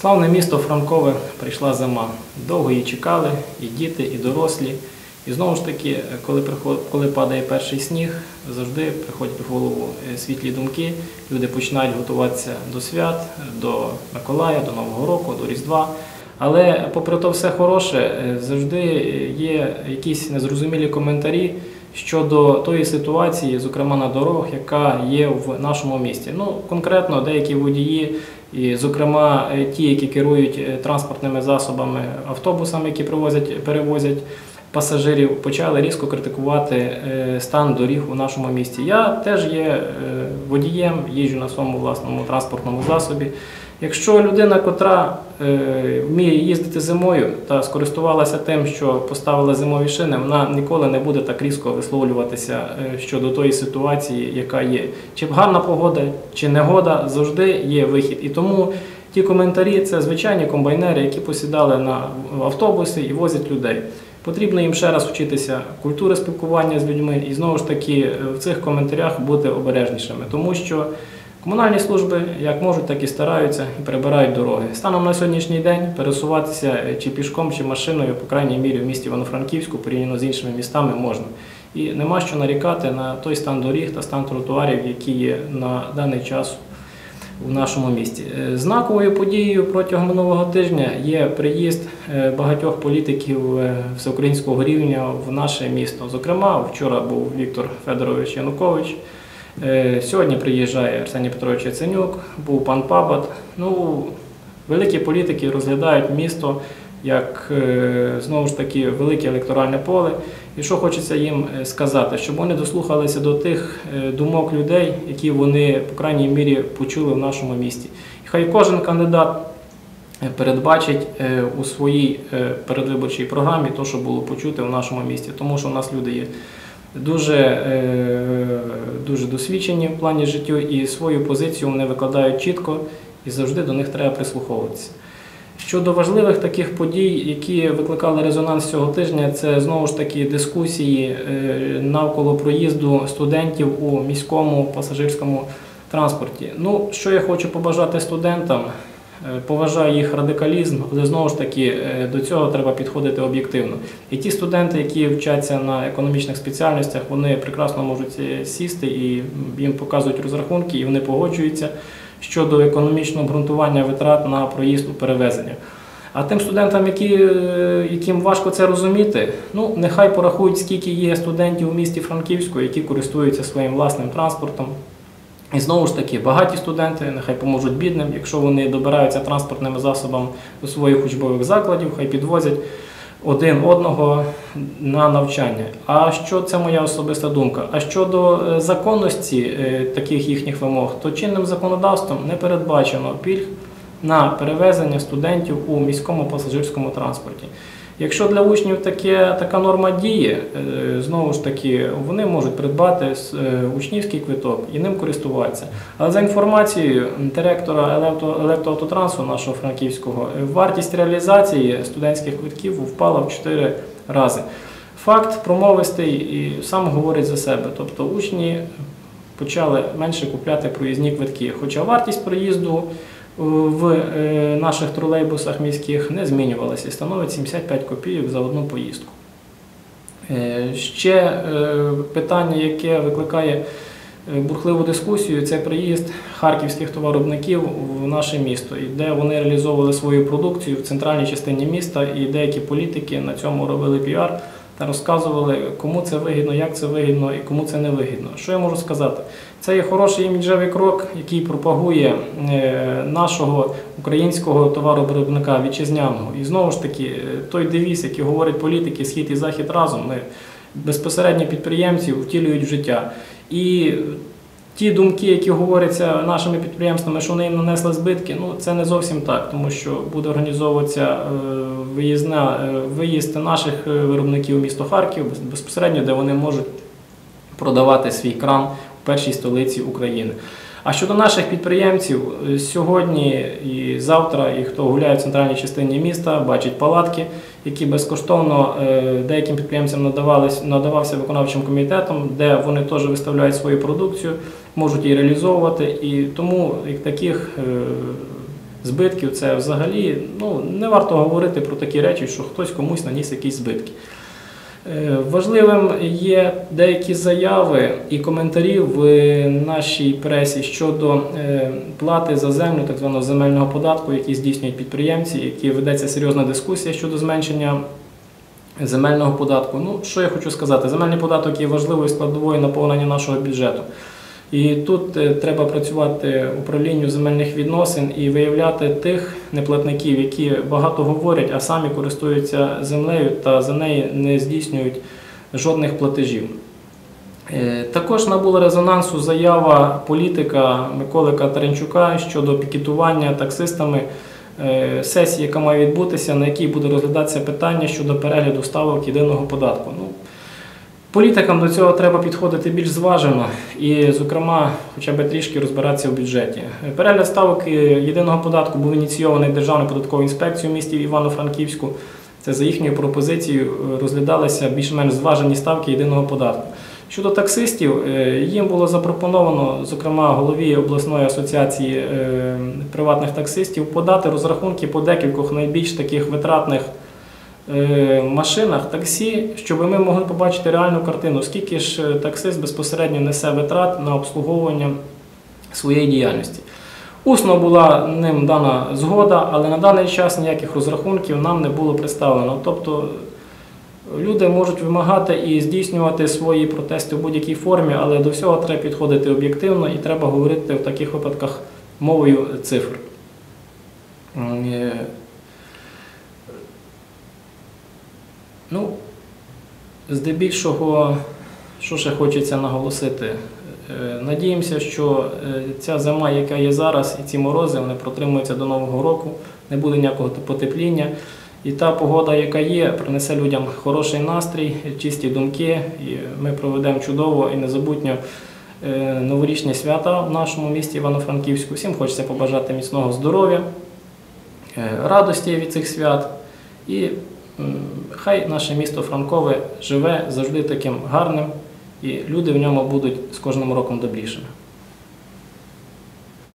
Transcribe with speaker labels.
Speaker 1: славне місто Франкове прийшла зима. Довго її чекали, і діти, і дорослі. І знову ж таки, коли, приход- коли падає перший сніг, завжди приходять в голову е, світлі думки. Люди починають готуватися до свят, до Миколая, до Нового року, до Різдва. Але попри то все хороше, е, завжди є якісь незрозумілі коментарі щодо тої ситуації, зокрема на дорогах, яка є в нашому місті. Ну, конкретно деякі водії, і, зокрема, е, ті, які керують е, транспортними засобами, автобусами, які привозять, перевозять пасажирів, почали різко критикувати е, стан доріг у нашому місті. Я теж є водієм, їжджу на своєму власному транспортному засобі. Якщо людина, котра е, вміє їздити зимою та скористувалася тим, що поставила зимові шини, вона ніколи не буде так різко висловлюватися е, щодо тої ситуації, яка є. Чи гарна погода, чи негода, завжди є вихід. І тому ті коментарі це звичайні комбайнери, які посідали на автобуси і возять людей. Потрібно їм ще раз вчитися культури спілкування з людьми і знову ж таки е, в цих коментарях бути обережнішими, тому що комунальні служби як можуть, так і стараються і прибирають дороги. Станом на сьогоднішній день пересуватися е, чи пішком, чи машиною, по крайній мірі в місті Івано-Франківську, порівняно з іншими містами, можна. І нема що нарікати на той стан доріг та стан тротуарів, які є на даний час у нашому місті. Е, Знаковою подією протягом минулого тижня є приїзд е, багатьох політиків всеукраїнського рівня в наше місто. Зокрема, вчора був Віктор Федорович Янукович. Е, Сьогодні приїжджає Арсеній Петрович Яценюк, був пан Пабат. Ну, великі політики розглядають місто як е, знову ж таки велике електоральне поле. І що хочеться їм е, сказати, щоб вони дослухалися до тих думок людей, які вони, по крайній мірі, почули в нашому місті. І хай кожен кандидат передбачить у своїй передвиборчій програмі те, що було почути в нашому місті, тому що у нас люди є дуже, е, дуже досвідчені в плані життю і свою позицію вони викладають чітко і завжди до них треба прислуховуватися. Щодо важливих таких подій, які викликали резонанс цього тижня, це знову ж таки дискусії е, навколо проїзду студентів у міському пасажирському транспорті. Ну, що я хочу побажати студентам, поважаю їх радикалізм, але знову ж таки е, до цього треба підходити об'єктивно. І ті студенти, які вчаться на економічних спеціальностях, вони прекрасно можуть е, сісти і їм показують розрахунки, і вони погоджуються щодо економічного обґрунтування витрат на проїзд у перевезення. А тим студентам, які, е, яким важко це розуміти, ну нехай порахують, скільки є студентів у місті Франківську, які користуються своїм власним транспортом. І знову ж таки, багаті студенти нехай поможуть бідним, якщо вони добираються транспортними засобами до своїх учбових закладів, хай підвозять один одного на навчання. А що це моя особиста думка? А щодо е, законності е, таких їхніх вимог, то чинним законодавством не передбачено пільг на перевезення студентів у міському пасажирському транспорті. Якщо для учнів таке, така норма діє, е, знову ж таки, вони можуть придбати е, учнівський квиток і ним користуватися. Але за інформацією директора електро- електроавтотрансу нашого франківського, е, вартість реалізації студентських квитків впала в 4 рази. Факт промовистий і сам говорить за себе. Тобто учні почали менше купляти проїзні квитки. Хоча вартість проїзду е, в е, наших тролейбусах міських не змінювалася і становить 75 копійок за одну поїздку. Е, Ще питання, яке викликає бурхливу дискусію, це приїзд харківських товаробників в наше місто, де вони реалізовували свою продукцію в центральній частині міста, і деякі політики на цьому робили піар розказували, кому це вигідно, як це вигідно і кому це не вигідно. Що я можу сказати? Це є хороший іміджевий крок, який пропагує е, нашого українського товаровиробника вітчизняного. І знову ж таки, е, той девіз, який говорять політики Схід і Захід разом, ми безпосередньо підприємців втілюють в життя. І ті думки, які говоряться нашими підприємствами, що вони їм нанесли збитки, ну це не зовсім так, тому що буде організовуватися е, виїзна, е, виїзд наших е, виробників у місто Харків безпосередньо, де вони можуть продавати свій крам в першій столиці України. А щодо наших підприємців, сьогодні і завтра, і хто гуляє в центральній частині міста, бачить палатки, які безкоштовно е, деяким підприємцям надавався виконавчим комітетом, де вони теж виставляють свою продукцію, можуть її реалізовувати. І тому таких е, збитків, це взагалі ну, не варто говорити про такі речі, що хтось комусь наніс якісь збитки. Е, Важливим є деякі заяви і коментарі в нашій пресі щодо е, плати за землю, так званого земельного податку, який здійснюють підприємці, які ведеться серйозна дискусія щодо зменшення земельного податку. Ну, що я хочу сказати, земельний податок є важливою складовою наповнення нашого бюджету. І тут е, треба працювати управлінню земельних відносин і виявляти тих неплатників, які багато говорять, а самі користуються землею та за неї не здійснюють жодних платежів. Е, Також набула резонансу заява політика Миколи Катеринчука щодо пікетування таксистами е, сесії, яка має відбутися, на якій буде розглядатися питання щодо перегляду ставок єдиного податку. Політикам до цього треба підходити більш зважено і, зокрема, хоча б трішки розбиратися в бюджеті. Перегляд ставок е, єдиного податку був ініційований Державною податковою інспекцією в місті Івано-Франківську. Це за їхньою пропозицією е, розглядалися більш-менш зважені ставки єдиного податку. Щодо таксистів, е, їм було запропоновано, зокрема, голові обласної асоціації приватних таксистів, подати розрахунки по декількох найбільш таких витратних машинах таксі, щоб ми могли побачити реальну картину, скільки ж е, таксист безпосередньо несе витрат на обслуговування своєї діяльності. Усно була ним дана згода, але на даний час ніяких розрахунків нам не було представлено. Тобто люди можуть вимагати і здійснювати свої протести в будь-якій формі, але до всього треба підходити об'єктивно і треба говорити в таких випадках мовою цифр. Здебільшого, що ще хочеться наголосити, Е, надіємося, що е, ця зима, яка є зараз, і ці морози, вони протримуються до Нового року, не буде ніякого потепління. І та погода, яка є, принесе людям хороший настрій, чисті думки, і ми проведемо чудово і незабутньо е, новорічні свята в нашому місті Івано-Франківську. Всім хочеться побажати міцного здоров'я, радості від цих свят. І хай наше місто Франкове живе завжди таким гарним, і люди в ньому будуть з кожним роком добрішими.